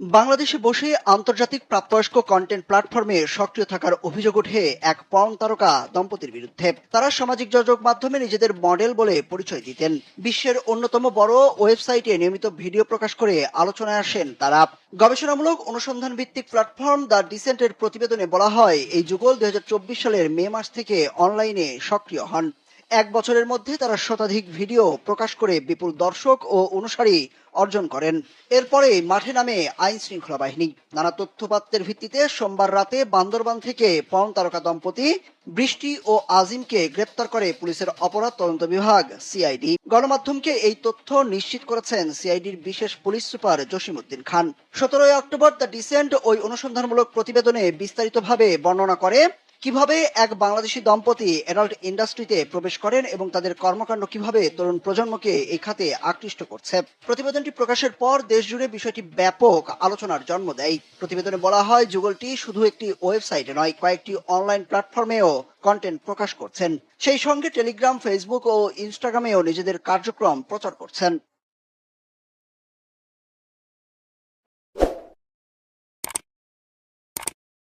বাংলাদেশে বসে আন্তর্জাতিক প্রাপ্তবয়স্ক কন্টেন্ট প্ল্যাটফর্মে সক্রিয় থাকার অভিযোগ ওঠে এক পর্ন তারকা দম্পতির বিরুদ্ধে। তারা সামাজিক যোগাযোগ মাধ্যমে নিজেদের মডেল বলে পরিচয় দিতেন। বিশ্বের অন্যতম বড় ওয়েবসাইটে নিয়মিত ভিডিও প্রকাশ করে আলোচনায় আসেন তারা। গবেষণামূলক অনুসন্ধান ভিত্তিক প্ল্যাটফর্ম দ্য ডিসেন্টের প্রতিবেদনে বলা হয়, এই যুগল দু হাজার চব্বিশ সালের মে মাস থেকে অনলাইনে সক্রিয় হন। এক বছরের মধ্যে তারা শতাধিক ভিডিও প্রকাশ করে বিপুল দর্শক ও অনুসারী অর্জন করেন। এরপরে মাঠে নামে আইন শৃঙ্খলা বাহিনী। নানা তথ্যপাত্রের ভিত্তিতে সোমবার রাতে বান্দরবান থেকে পর্ন তারকা দম্পতি বৃষ্টি ও আজিমকে গ্রেপ্তার করে পুলিশের অপরাধ তদন্ত বিভাগ, সিআইডি। গণমাধ্যমকে এই তথ্য নিশ্চিত করেছেন সিআইডির বিশেষ পুলিশ সুপার জসিমউদ্দিন খান। সতেরোই অক্টোবর দ্য ডিসেন্ট ওই অনুসন্ধানমূলক প্রতিবেদনে বিস্তারিতভাবে বর্ণনা করে কীভাবে এক বাংলাদেশি দম্পতি অ্যাডাল্ট ইন্ডাস্ট্রিতে প্রবেশ করেন এবং তাদের কর্মকাণ্ড কীভাবে তরুণ প্রজন্মকে এই খাতে আকৃষ্ট করছে? প্রতিবেদনটি প্রকাশের পর দেশজুড়ে বিষয়টি ব্যাপক আলোচনার জন্ম দেয়। প্রতিবেদনে বলা হয়, যুগলটি শুধু একটি ওয়েবসাইটে নয়, কয়েকটি অনলাইন প্ল্যাটফর্মেও কন্টেন্ট প্রকাশ করছেন। সেই সঙ্গে টেলিগ্রাম, ফেসবুক ও ইনস্টাগ্রামেও নিজেদের কার্যক্রম প্রচার করছেন।